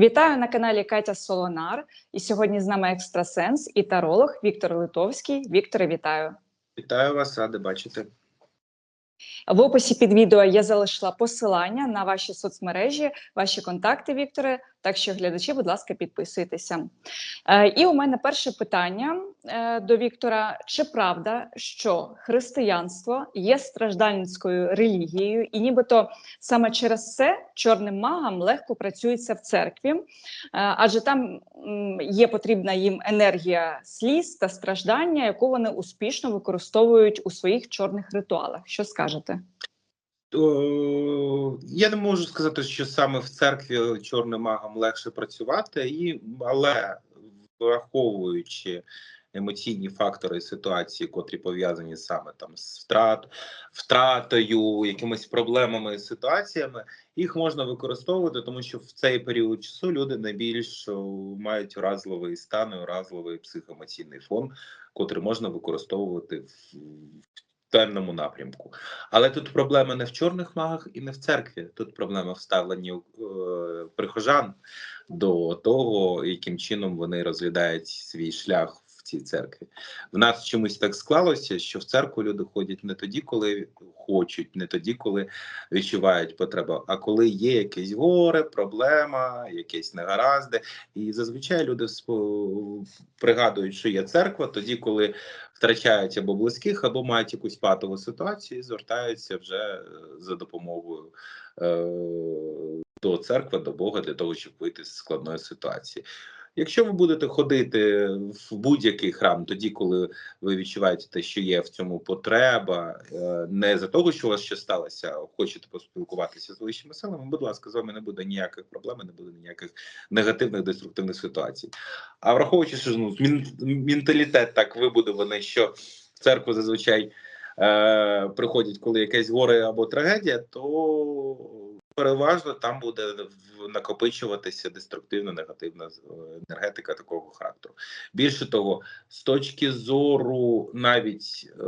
Вітаю на каналі Катя Солонар. І сьогодні з нами екстрасенс і таролог Віктор Литовський. Вікторе, вітаю. Вітаю вас, ради бачити. В описі під відео я залишила посилання на ваші соцмережі, ваші контакти, Вікторе. Так що, глядачі, будь ласка, підписуйтеся. Е, і у мене перше питання е, до Віктора: чи правда, що християнство є страждальницькою релігією, і нібито саме через це чорним магам легко працюється в церкві, Е, адже там є потрібна їм енергія сліз та страждання, яку вони успішно використовують у своїх чорних ритуалах. Що скажете? Я не можу сказати, що саме в церкві чорним магам легше працювати, і, але враховуючи емоційні фактори ситуації, котрі пов'язані саме там з втрат, втратою, якимись проблемами ситуаціями, їх можна використовувати, тому що в цей період часу люди найбільш мають уразливий стан, уразливий психоемоційний фон, котрий можна використовувати в певному напрямку. Але тут проблема не в чорних магах і не в церкві. Тут проблема в ставленні е, прихожан до того, яким чином вони розглядають свій шлях цій церкві. В нас чомусь так склалося, що в церкву люди ходять не тоді, коли хочуть, не тоді, коли відчувають потребу, а коли є якесь горе, проблема, якісь негаразди. І зазвичай люди пригадують, що є церква, тоді, коли втрачають або близьких, або мають якусь патову ситуацію, і звертаються вже е, за допомогою е, до церкви, до Бога для того, щоб вийти з складної ситуації. Якщо ви будете ходити в будь-який храм, тоді, коли ви відчуваєте, те, що є в цьому потреба, е, не за того, що у вас щось сталося, хочете поспілкуватися з вищими силами, будь ласка, з вами не буде ніяких проблем, не буде ніяких негативних деструктивних ситуацій. А враховуючи, що ну, менталітет так вибудований, що в церкву зазвичай е, приходять, коли якесь горе або трагедія, то переважно там буде накопичуватися деструктивна негативна е, енергетика такого характеру. Більше того, з точки зору навіть е,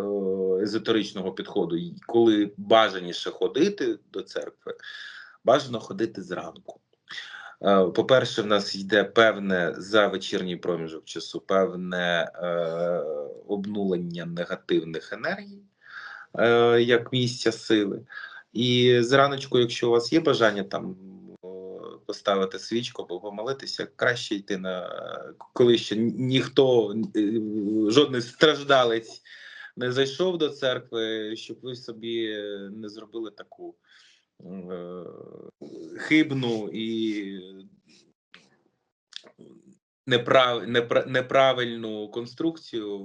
езотеричного підходу, коли бажаніше ходити до церкви, бажано ходити зранку. Е, По-перше, в нас йде певне за вечірній проміжок часу, певне е, обнулення негативних енергій е, як місця сили. І зраночку, якщо у вас є бажання там поставити свічку або помолитися, краще йти на коли ще ніхто, е, жодний страждалець не зайшов до церкви, щоб ви собі не зробили таку е, хибну і неправ, непра- неправильну конструкцію,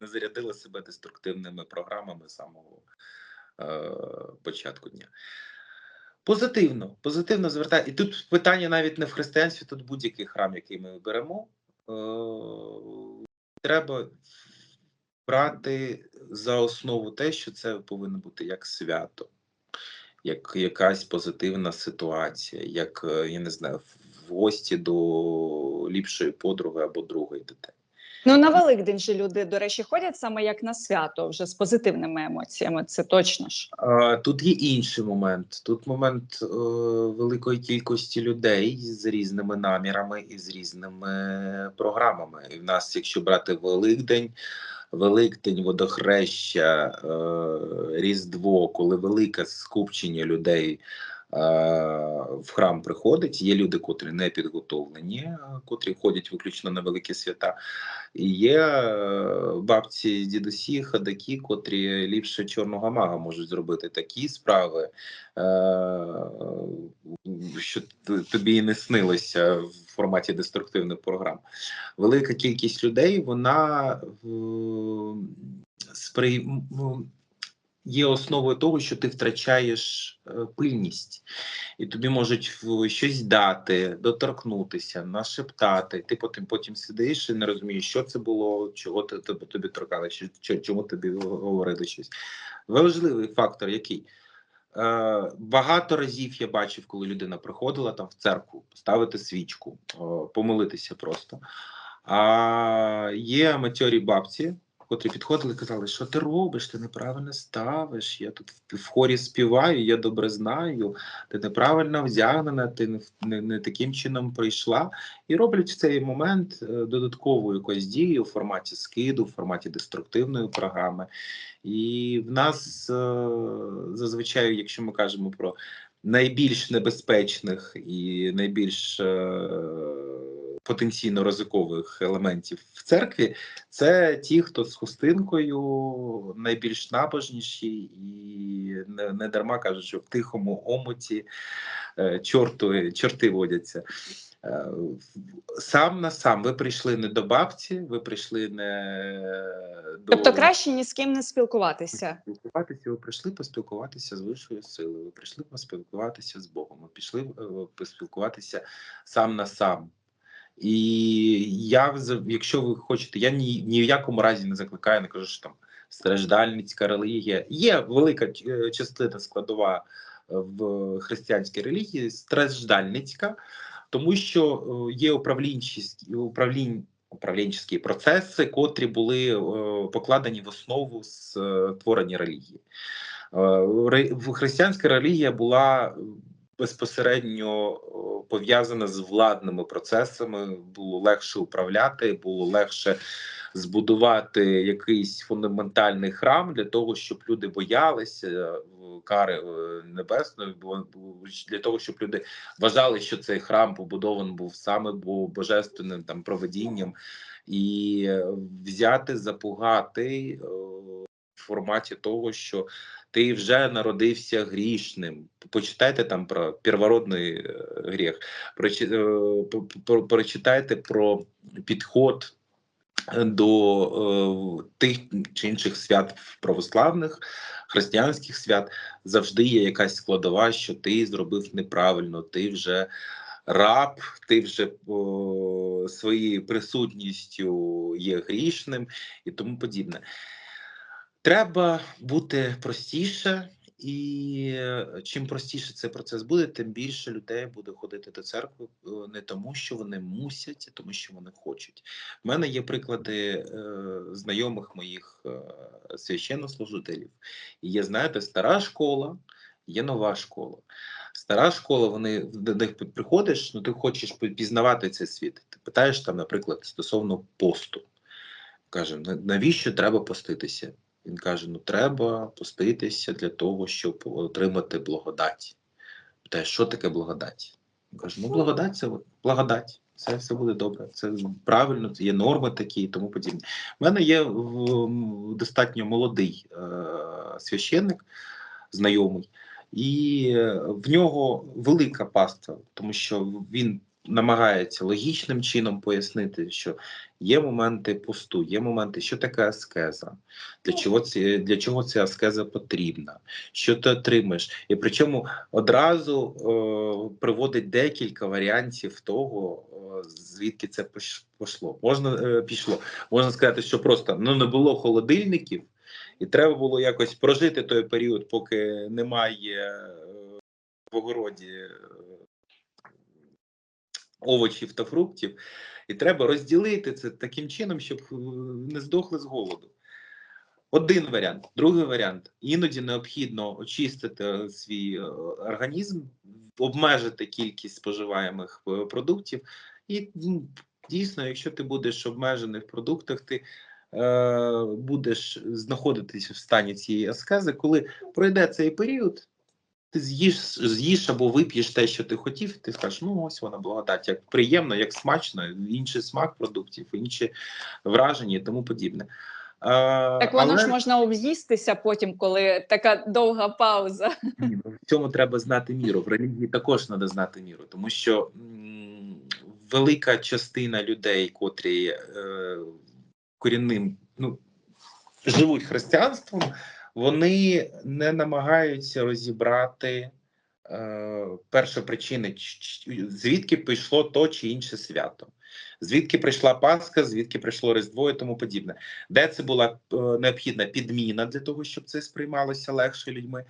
не зарядили себе деструктивними програмами самого початку дня. Позитивно, позитивно звертає. І тут питання навіть не в християнстві, тут будь-який храм, який ми беремо, е, треба брати за основу те, що це повинно бути як свято, як якась позитивна ситуація, як е, я не знаю, в гості до ліпшої подруги або другої дитини. Ну на Великдень же люди, до речі, ходять саме як на свято, вже з позитивними емоціями. Це точно ж. Тут є інший момент. Тут момент е, великої кількості людей з різними намірами і з різними програмами. І в нас, якщо брати Великдень, Великдень, водохреща, е, Різдво, коли велике скупчення людей. Е, В храм приходить, є люди, котрі не підготовлені, котрі ходять виключно на великі свята. І є е, бабці, дідусі, ходаки, котрі ліпше чорного мага можуть зробити такі справи, е, що тобі і не снилося в форматі деструктивних програм. Велика кількість людей вона е, сприй... є основою того, що ти втрачаєш е, пильність, і тобі можуть щось дати, доторкнутися, нашептати. Ти потім потім сидиш і не розумієш, що це було, чого ти тобі, тобі торкали, чому тобі говорили щось. Важливий фактор, який. Е, багато разів я бачив, коли людина приходила там в церкву поставити свічку, помолитися просто. А є аматьорі бабці, котрі підходили і казали, що ти робиш, ти неправильно ставиш. Я тут в- в хорі співаю, я добре знаю, ти неправильно вдягнена, ти не, не, не таким чином прийшла. І роблять в цей момент е, додаткову якусь дію у форматі скиду, в форматі деструктивної програми. І в нас е, зазвичай, якщо ми кажемо про найбільш небезпечних і найбільш е, потенційно ризикових елементів в церкві, це ті, хто з хустинкою найбільш набожніші, і не, не дарма кажуть, що в тихому омуті е, чорту, чорти водяться. Е, Сам на сам ви прийшли не до бабці, ви прийшли не до Тобто краще ні з ким не спілкуватися. спілкуватися. Ви прийшли поспілкуватися з вищою силою. Ви прийшли поспілкуватися з Богом. Ви пішли е, поспілкуватися сам на сам. І я, якщо ви хочете, я ні, ні в якому разі не закликаю, не кажу, що там страждальницька релігія. Є велика е, частина складова е, в християнській релігії, страждальницька, тому що е, є управлінчі, управлінь, управлінчі процеси, котрі були покладені в основу створення релігії. Е, Християнська релігія була безпосередньо пов'язана з владними процесами, було легше управляти, було легше збудувати якийсь фундаментальний храм для того, щоб люди боялися е, кари е, небесної, для того, щоб люди вважали, що цей храм побудований був саме бо- божественним там проведінням, і е, взяти, запугати форматі того, що ти вже народився грішним. Почитайте там про первородний е, гріх, е, прочитайте про підход до е, тих чи інших свят православних, християнських свят завжди є якась складова, що ти зробив неправильно, ти вже раб, ти вже о, своєю присутністю є грішним і тому подібне. Треба бути простіше, і е, чим простіше цей процес буде, тим більше людей буде ходити до церкви е, не тому, що вони мусять, а тому, що вони хочуть. У мене є приклади е, знайомих моїх е, священнослужителів. І є, знаєте, стара школа, є нова школа. Стара школа, вони до них приходиш, ну ти хочеш пі- пізнавати цей світ. Ти питаєш там, наприклад, стосовно посту. Каже, навіщо треба поститися? Він каже: ну треба поститися для того, щоб отримати благодать. Питає, що таке благодать? Він каже: ну благодать це благодать. Це все буде добре. Це правильно, це є норми такі і тому подібне. У мене є в- достатньо молодий е, священник, знайомий, і е, в нього велика паства, тому що він намагається логічним чином пояснити, що є моменти посту, є моменти, що таке аскеза, для чого це для чого ця аскеза потрібна, що ти отримаєш, і причому одразу е, приводить декілька варіантів того, е, звідки це пошло. Можна е, пішло. Можна сказати, що просто ну не було холодильників, і треба було якось прожити той період, поки немає е, в огороді е, овочів та фруктів. І треба розділити це таким чином, щоб е, не здохли з голоду. Один варіант. Другий варіант. Іноді необхідно очистити свій е, організм, обмежити кількість споживаємих е, продуктів. І дійсно, якщо ти будеш обмежений в продуктах, ти е, будеш знаходитись в стані цієї аскези, коли пройде цей період. Ти з'їш, з'їш або вип'єш те, що ти хотів, ти скажеш, ну ось вона благодать, як приємно, як смачно, інший смак продуктів, інші враження і тому подібне. А, Так воно але ж можна об'їстися потім, коли така довга пауза. ні, ну, в цьому треба знати міру. В релігії також треба знати міру, тому що м, велика частина людей, котрі е, корінним ну, живуть християнством, вони не намагаються розібрати е, перші причини, звідки прийшло то чи інше свято. Звідки прийшла Пасха, звідки прийшло Різдво і тому подібне, де це була е, необхідна підміна для того, щоб це сприймалося легше людьми.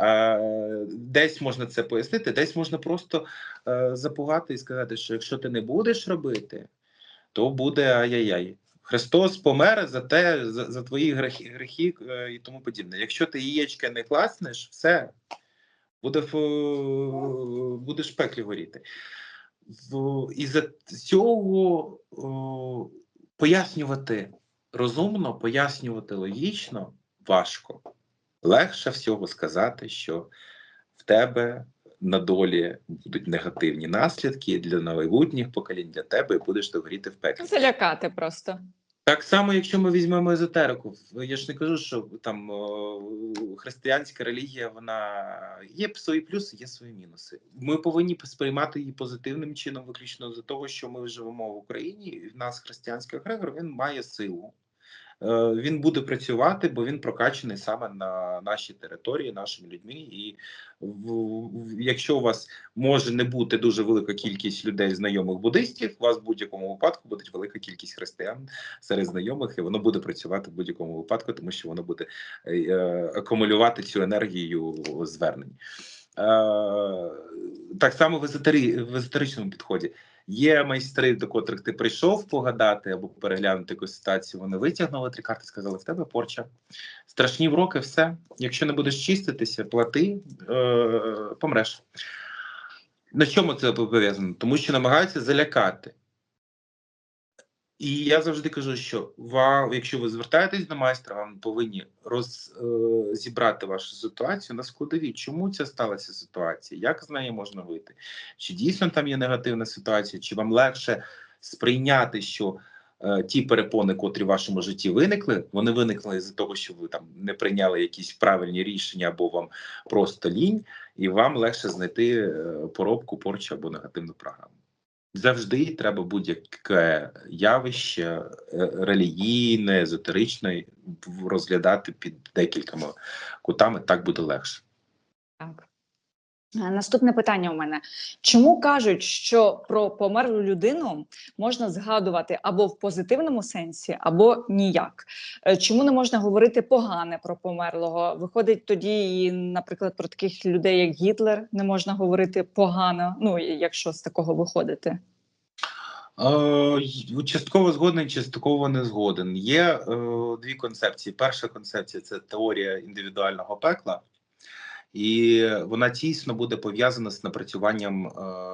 Е, Десь можна це пояснити, десь можна просто е, запугати і сказати, що якщо ти не будеш робити, то буде ай-яй-яй. Христос помер за те, за, за твої грехи, грехи е, і тому подібне. Якщо ти яєчка не класнеш, все буде будеш пеклі горіти. В, і за цього о, пояснювати розумно, пояснювати логічно важко. Легше всього сказати, що в тебе на долі будуть негативні наслідки для майбутніх поколінь, для тебе і будеш ти горіти в пеклі. Залякати просто. Так само, якщо ми візьмемо езотерику, я ж не кажу, що там християнська релігія, вона є свої плюси, є свої мінуси. Ми повинні сприймати її позитивним чином, виключно за того, що ми живемо в Україні. і В нас християнський агрегор він має силу. Е, Він буде працювати, бо він прокачаний саме на нашій території, нашими людьми. І якщо у вас може не бути дуже велика кількість людей, знайомих буддистів, у вас в будь-якому випадку буде велика кількість християн серед знайомих, і воно буде працювати в будь-якому випадку, тому що воно буде е, е, акумулювати цю енергію звернень. Так само в езотеричному підході. Є майстри, до котрих ти прийшов погадати або переглянути якусь ситуацію. Вони витягнули три карти, сказали: в тебе порча. Страшні вроки, все. Якщо не будеш чиститися, плати, е, помреш. На чому це пов'язано? Тому що намагаються залякати. І я завжди кажу, що вам, якщо ви звертаєтесь до майстра, вам повинні роз, е, вашу ситуацію на складові. Чому ця сталася ситуація? Як з неї можна вийти? Чи дійсно там є негативна ситуація, чи вам легше сприйняти, що е, ті перепони, котрі в вашому житті виникли, вони виникли з-за того, що ви там не прийняли якісь правильні рішення, або вам просто лінь, і вам легше знайти е, поробку, порчу або негативну програму. Завжди треба будь-яке явище е, релігійне, езотеричне розглядати під декількома кутами, так буде легше. Е, Наступне питання у мене: чому кажуть, що про померлу людину можна згадувати або в позитивному сенсі, або ніяк? Е, Чому не можна говорити погане про померлого? Виходить тоді, і, наприклад, про таких людей, як Гітлер, не можна говорити погано. Ну, якщо з такого виходити. Е, частково згоден, частково не згоден. Є е, дві концепції. Перша концепція це теорія індивідуального пекла, і вона тісно буде пов'язана з напрацюванням е,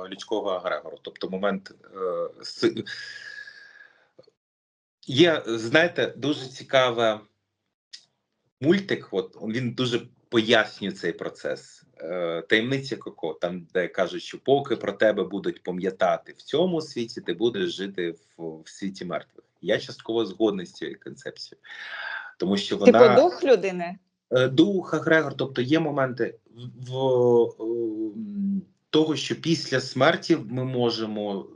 людського агрегору. Тобто, момент е, с- є, знаєте, дуже цікаве мультик. От він дуже пояснює цей процес. Е, Таємниця Коко, там, де кажуть, що поки про тебе будуть пам'ятати в цьому світі, ти будеш жити в, в світі мертвих. Я частково згодний з цією концепцією, тому що вона Типу дух людини? Е, дух, агрегор, тобто є моменти в, ем, того, що після смерті ми можемо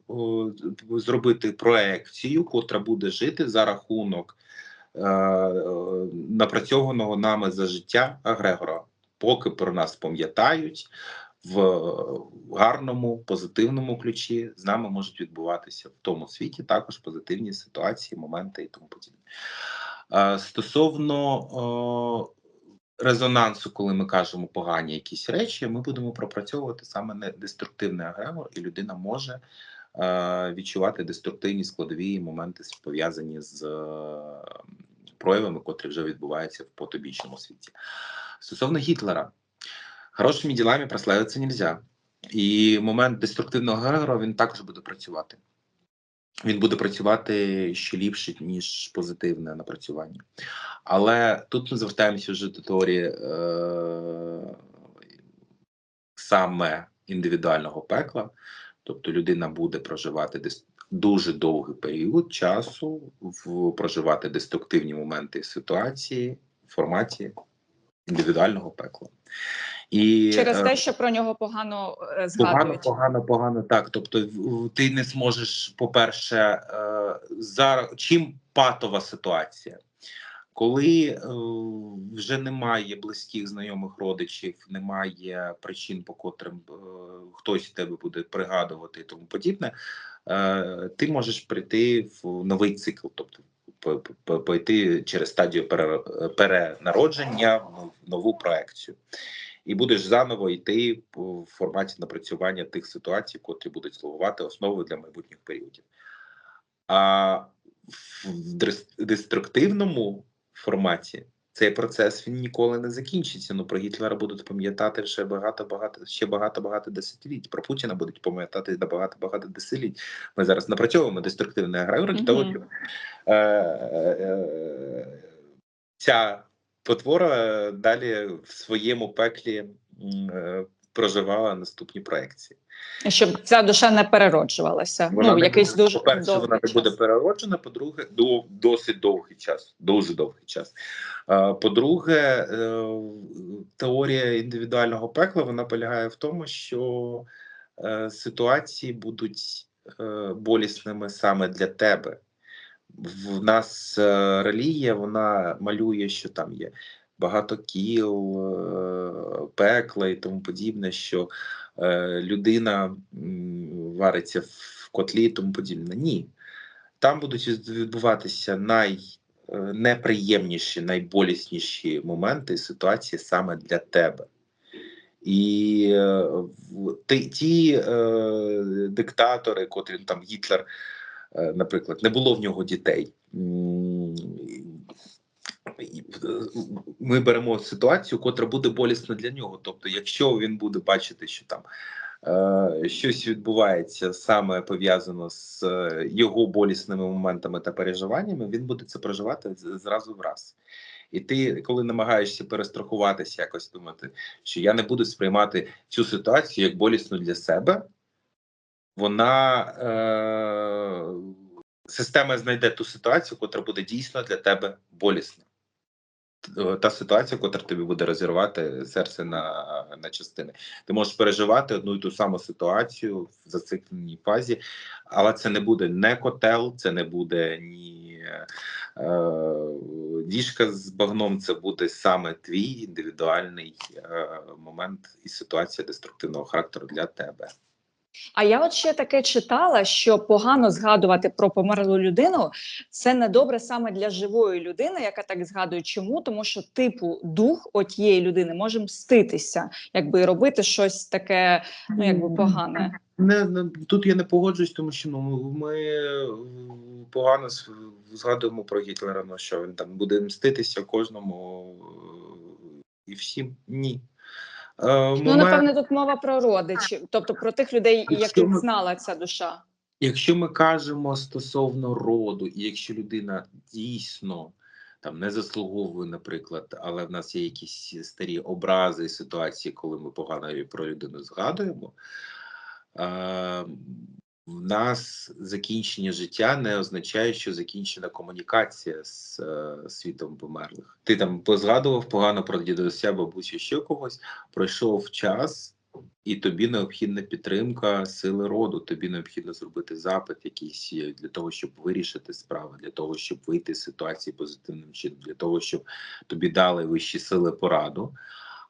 е, зробити проекцію, котра буде жити за рахунок е, е, напрацьованого нами за життя агрегора, поки про нас пам'ятають. В гарному позитивному ключі з нами можуть відбуватися в тому світі також позитивні ситуації, моменти і тому подібне. Е, Стосовно е, резонансу, коли ми кажемо погані якісь речі, ми будемо пропрацьовувати саме не деструктивний агрегор, і людина може е, відчувати деструктивні складові моменти, пов'язані з е, проявами, котрі вже відбуваються в потобічному світі. Стосовно Гітлера, хорошими ділами прославитися нельзя. І момент деструктивного агрегора він також буде працювати. Він буде працювати ще ліпше, ніж позитивне напрацювання. Але тут ми звертаємося вже до теорії е- саме індивідуального пекла, тобто людина буде проживати десь дуже довгий період часу, в проживати деструктивні моменти ситуації в форматі індивідуального пекла. І, Через е, те, що про нього погано е, Погано, погано, погано. Так, тобто, ти не зможеш, по-перше, е, зараз чим патова ситуація, коли е, вже немає близьких знайомих родичів, немає причин, по котрим е, хтось тебе буде пригадувати і тому подібне, е, ти можеш прийти в новий цикл, тобто по- по- пойти через стадію перенародження в нову проекцію і будеш заново йти в форматі напрацювання тих ситуацій, котрі будуть слугувати основою для майбутніх періодів. А в деструктивному форматі цей процес він ніколи не закінчиться. Ну про Гітлера будуть пам'ятати ще багато, багато ще багато, багато десятиліть. Про Путіна будуть пам'ятати на багато, багато десятиліть. Ми зараз напрацьовуємо для того, Мгм. щоб е, е, ця потвора далі в своєму пеклі е, проживала наступні проекції. Щоб ця душа не перероджувалася. Вона ну, не якийсь буде, дуже по-перше, вона не буде перероджена. По-друге, до досить довгий час, дуже довгий час. Е, По-друге, е, теорія індивідуального пекла вона полягає в тому, що е, ситуації будуть е, болісними саме для тебе. В нас е, релігія вона малює, що там є багато кіл, е, пекла і тому подібне, що е, людина вариться в котлі і тому подібне. Ні. Там будуть відбуватися найнеприємніші, найболісніші моменти і ситуації саме для тебе. І ті, ті е, диктатори, котрі ну, там Гітлер, наприклад, не було в нього дітей. Е, Ми беремо ситуацію, котра буде болісна для нього. Тобто, якщо він буде бачити, що там е, щось відбувається саме пов'язано з е, його болісними моментами та переживаннями, він буде це проживати зразу в раз. І ти, коли намагаєшся перестрахуватися, якось думати, що я не буду сприймати цю ситуацію як болісну для себе, вона е, система знайде ту ситуацію, яка буде дійсно для тебе болісна. Та ситуація, яка тобі буде розірвати серце на, на частини. Ти можеш переживати одну і ту саму ситуацію в зацикленій фазі, але це не буде не котел, це не буде ні е, діжка з багном, це буде саме твій індивідуальний е, момент і ситуація деструктивного характеру для тебе. А я от ще таке читала, що погано згадувати про померлу людину це недобре саме для живої людини, яка так згадує. Чому? Тому що типу дух отієї людини може мститися, якби робити щось таке, ну якби погане. Не, не тут я не погоджуюсь, тому що ну ми е, погано згадуємо про Гітлера. Ну що він там буде мститися кожному е, і всім ні. Е, Ну момент- напевне, тут мова про родичів, тобто про тих людей, Якщо яких ми- знала ця душа. Якщо ми кажемо стосовно роду, і якщо людина дійсно там не заслуговує, наприклад, але в нас є якісь старі образи і ситуації, коли ми погано про людину згадуємо. Е, в нас закінчення життя не означає, що закінчена комунікація з е, світом померлих. Ти там позгадував погано про дідуся, бабусю, ще когось. Пройшов час, і тобі необхідна підтримка сили роду. Тобі необхідно зробити запит якийсь е, для того, щоб вирішити справи, для того, щоб вийти з ситуації позитивним чином, для того, щоб тобі дали вищі сили пораду.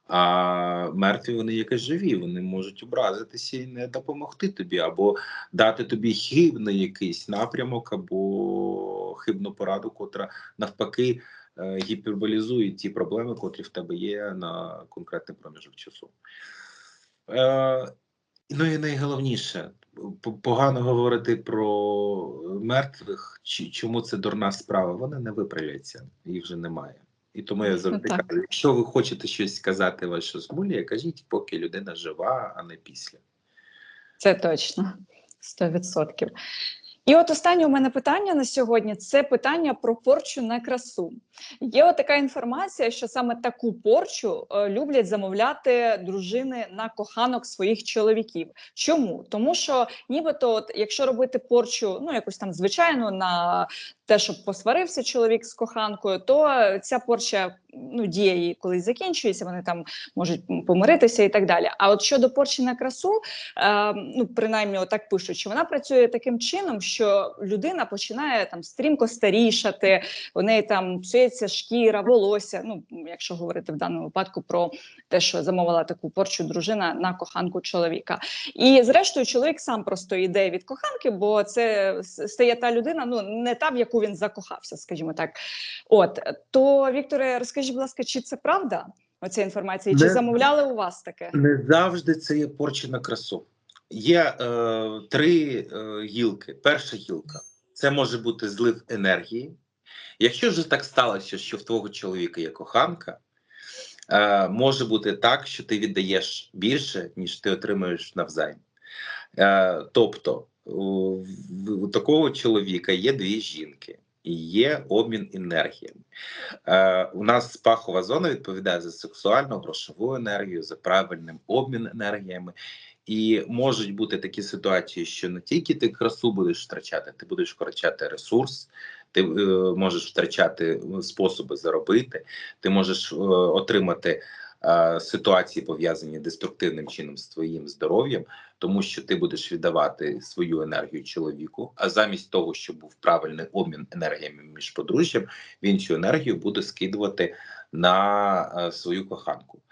А мертві вони як і живі, вони можуть образитися і не допомогти тобі, або дати тобі хибний якийсь напрямок, або хибну пораду, котра навпаки е, гіперболізує ті проблеми, котрі в тебе є на конкретний проміжок часу. Е, ну і найголовніше, погано говорити про мертвих, чому це дурна справа. Вони не виправляться, їх вже немає. І тому я завжди так. кажу: якщо ви хочете щось сказати вашій змулі, кажіть, поки людина жива, а не після. Це точно 100%. І от останнє у мене питання на сьогодні це питання про порчу на красу. Є от така інформація, що саме таку порчу е, люблять замовляти дружини на коханок своїх чоловіків. Чому? Тому що нібито, от, якщо робити порчу, ну якусь там звичайну на те, щоб посварився чоловік з коханкою, то ця порча ну дія її колись закінчується. Вони там можуть помиритися і так далі. А от щодо порчі на красу, е, ну принаймні отак пишуть, що вона працює таким чином, що людина починає там стрімко старішати, у неї там псується шкіра, волосся. Ну, якщо говорити в даному випадку про те, що замовила таку порчу дружина на коханку чоловіка. І зрештою, чоловік сам просто йде від коханки, бо це стає та людина, ну не та, в яку він закохався, скажімо так. От то Вікторе, розкажіть, будь ласка, чи це правда? Оця інформація? Чи Не- замовляли у вас таке? Не завжди це є порча на красу. Є е, три е, гілки. Перша гілка це може бути злив енергії. Якщо ж так сталося, що в твого чоловіка є коханка, е, може бути так, що ти віддаєш більше, ніж ти отримуєш навзайм. Е, тобто, у, у такого чоловіка є дві жінки. Є обмін енергіями. Е, у нас пахова зона відповідає за сексуальну грошову енергію, за правильним обмін енергіями. І можуть бути такі ситуації, що не тільки ти красу будеш втрачати, ти будеш втрачати ресурс, ти е, можеш втрачати е, способи заробити, ти можеш е, отримати е, ситуації, пов'язані деструктивним чином з твоїм здоров'ям, тому що ти будеш віддавати свою енергію чоловіку. А замість того, щоб був правильний обмін енергіями між подружжям, він цю енергію буде скидувати на е, свою коханку.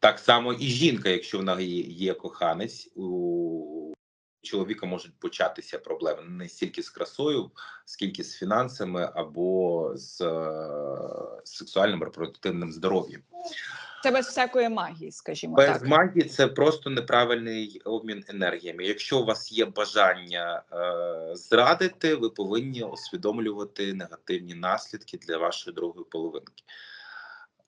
Так само і жінка, якщо в неї є коханець, у чоловіка можуть початися проблеми не стільки з красою, скільки з фінансами або з е, сексуальним репродуктивним здоров'ям. Це без всякої магії, скажімо Без так. магії це просто неправильний обмін енергіями. Якщо у вас є бажання е, зрадити, ви повинні усвідомлювати негативні наслідки для вашої другої половинки.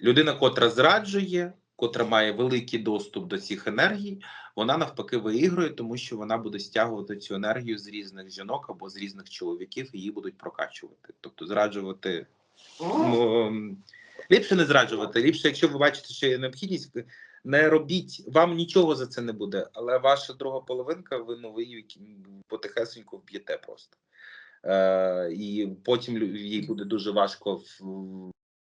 Людина, котра зраджує, котра має великий доступ до цих енергій, вона навпаки виігрує, тому що вона буде стягувати цю енергію з різних жінок або з різних чоловіків, і її будуть прокачувати. Тобто зраджувати м, ліпше не зраджувати. Ліпше, якщо ви бачите, що є необхідність, не робіть, вам нічого за це не буде. Але ваша друга половинка, ви ви потихесеньку вб'єте просто. Е, і потім їй буде дуже важко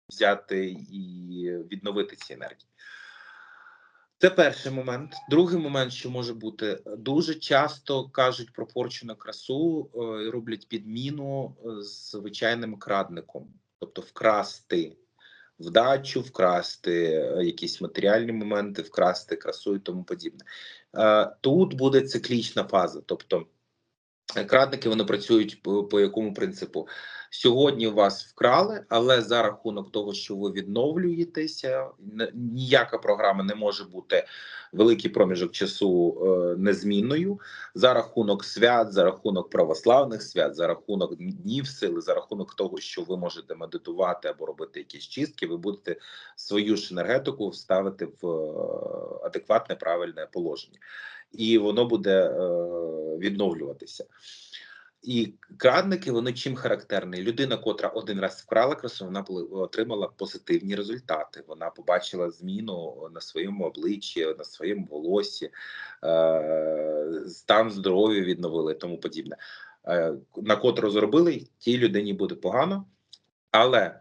взяти і відновити ці енергії. Це перший момент. Другий момент, що може бути, дуже часто кажуть про порчену красу, е, роблять підміну е, з звичайним крадником, тобто вкрасти вдачу, вкрасти е, якісь матеріальні моменти, вкрасти красу і тому подібне. Е, Тут буде циклічна фаза, тобто крадники вони працюють по, по якому принципу? Сьогодні вас вкрали, але за рахунок того, що ви відновлюєтеся, ніяка програма не може бути великий проміжок часу е, незмінною. За рахунок свят, за рахунок православних свят, за рахунок днів сили, за рахунок того, що ви можете медитувати або робити якісь чистки, ви будете свою ж енергетику вставити в е, адекватне правильне положення, і воно буде е, відновлюватися. І крадники вони чим характерні? Людина, котра один раз вкрала красу, вона отримала позитивні результати. Вона побачила зміну на своєму обличчі, на своєму волосі, е, стан здоров'я відновили і тому подібне. Е, на котру зробили, тій людині буде погано, але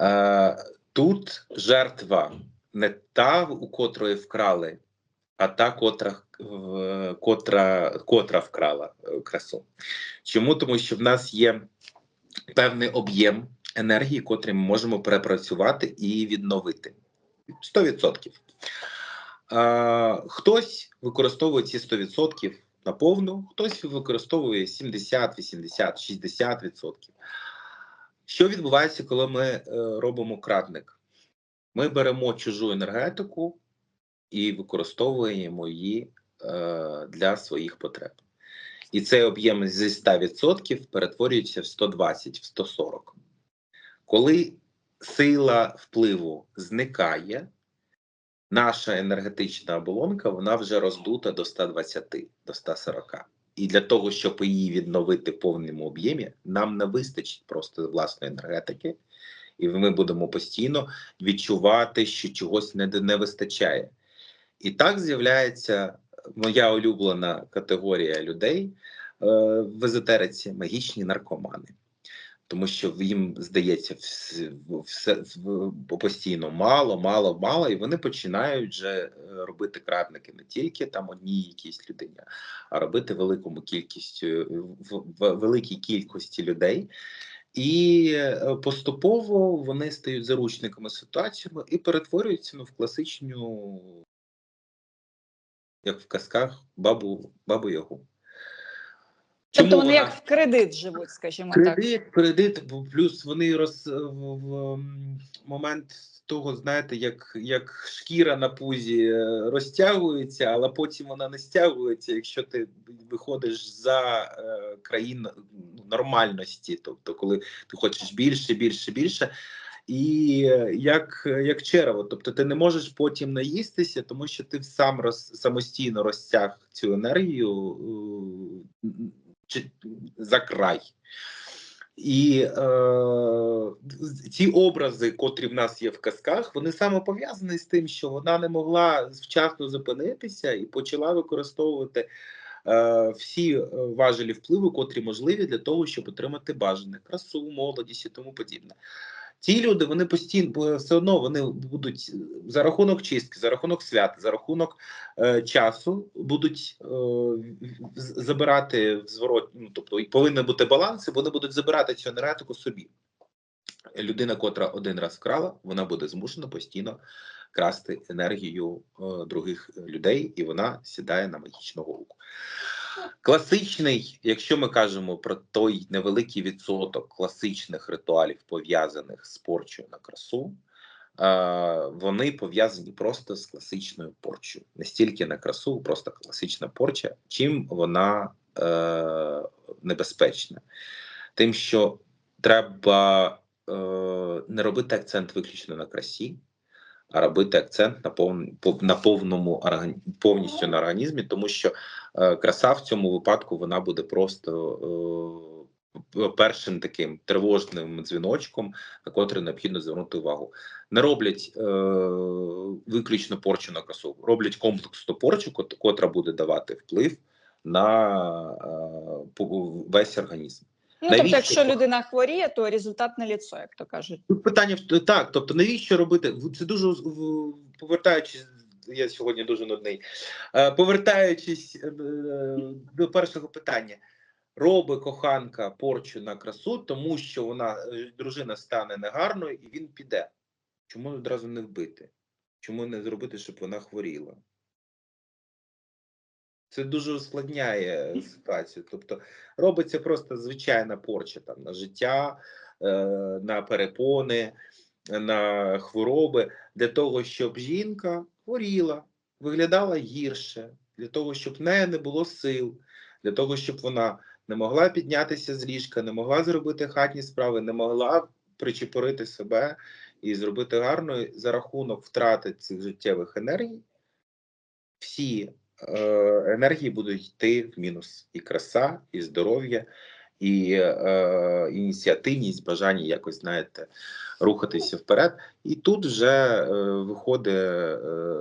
е, тут жертва не та, у котрої вкрали, а та, котра, в- котра, котра вкрала е, красу. Чому? Тому що в нас є певний об'єм енергії, котрий ми можемо перепрацювати і відновити. 100%. Е, хтось використовує ці 100% наповну, хтось використовує 70, 80, 60%. Що відбувається, коли ми е, робимо крадник? Ми беремо чужу енергетику і використовуємо її для своїх потреб. І цей об'єм зі 100% перетворюється в 120, в 140. Коли сила впливу зникає, наша енергетична оболонка вона вже роздута до 120, до 140. І для того, щоб її відновити в повному об'ємі, нам не вистачить просто власної енергетики, і ми будемо постійно відчувати, що чогось не, не вистачає. І так з'являється моя улюблена категорія людей е, в езотериці магічні наркомани. Тому що їм здається все, постійно мало, мало, мало, і вони починають вже е, робити крадники не тільки там одній якійсь людині, а робити великому кількістю великій кількості людей. І е, поступово вони стають заручниками ситуаціями і перетворюються ну, в класичну, як в казках, бабу, бабу Ягу. Тобто вони вона- як в кредит живуть, скажімо так. Кредит, кредит, бо плюс вони роз в, момент того, знаєте, як, як шкіра на пузі е, розтягується, але потім вона не стягується, якщо ти виходиш за е, країн, ну, нормальності. Тобто, коли ти хочеш більше, більше, більше. І е, як, як черево, тобто ти не можеш потім наїстися, тому що ти сам роз, самостійно розтяг цю енергію е, чи, за край. І е, ці образи, котрі в нас є в казках, вони саме пов'язані з тим, що вона не могла вчасно зупинитися і почала використовувати е, всі е, важелі впливу, котрі можливі для того, щоб отримати бажане красу, молодість і тому подібне. Ті люди вони постійно все одно вони будуть за рахунок чистки, за рахунок свят, за рахунок е, часу будуть е, забирати в зворот, ну тобто повинен бути баланс, вони будуть забирати цю енергетику собі. Людина, котра один раз вкрала, вона буде змушена постійно красти енергію е, других людей, і вона сідає на магічну голку. Класичний, якщо ми кажемо про той невеликий відсоток класичних ритуалів, пов'язаних з порчою на красу, е, вони пов'язані просто з класичною порчою. Не стільки на красу, просто класична порча. Чим вона е, небезпечна? Тим, що треба е, не робити акцент виключно на красі, робити акцент на пов- на повному повністю на організмі, тому що е, краса в цьому випадку вона буде просто е, першим таким тривожним дзвіночком, на котрий необхідно звернути увагу. Не роблять е, виключно порчу на красу, роблять комплексну порчу, котра буде давати вплив на е, весь організм. Ну, тобто, якщо людина хворіє, то результат на ліцо, як то кажуть. Тут питання в так, тобто навіщо робити? Це дуже повертаючись. Я сьогодні дуже нудний. Е, Повертаючись е, до першого питання, роби коханка порчу на красу, тому що вона е, дружина стане негарною і він піде. Чому одразу не вбити? Чому не зробити, щоб вона хворіла? Це дуже ускладняє ситуацію. Тобто робиться просто звичайна порча там на життя, е, на перепони, на хвороби для того, щоб жінка хворіла, виглядала гірше, для того, щоб в неї не було сил, для того, щоб вона не могла піднятися з ліжка, не могла зробити хатні справи, не могла причепорити себе і зробити гарно за рахунок втрати цих життєвих енергій. Всі енергії будуть йти в мінус. І краса, і здоров'я, і е, ініціативність, бажання якось, знаєте, рухатися вперед. І тут вже е, виходить е,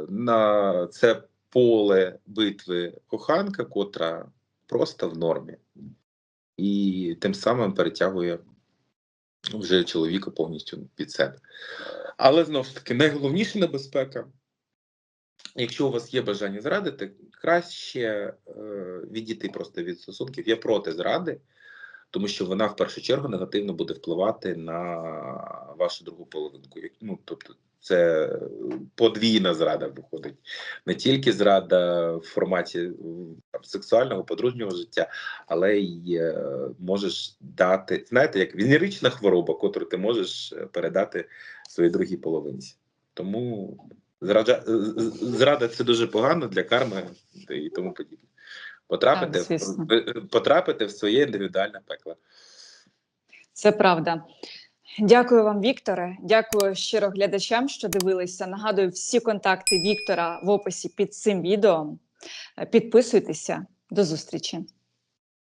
на це поле битви коханка, котра просто в нормі. І тим самим перетягує вже чоловіка повністю під себе. Але знову ж таки, найголовніша небезпека Якщо у вас є бажання зрадити, краще е, відійти просто від стосунків. Я проти зради, тому що вона в першу чергу негативно буде впливати на вашу другу половинку. Ну, тобто, це подвійна зрада виходить. Не тільки зрада в форматі там, сексуального, подружнього життя, але й е, можеш дати, знаєте, як венерична хвороба, котру ти можеш е, передати своїй другій половинці. Тому Зраджа, з- з- зрада це дуже погано для карми і тому подібне. Потрапити, Так, в, потрапити в своє індивідуальне пекло. Це правда. Дякую вам, Вікторе. Дякую щиро глядачам, що дивилися. Нагадую, всі контакти Віктора в описі під цим відео. Підписуйтеся. До зустрічі.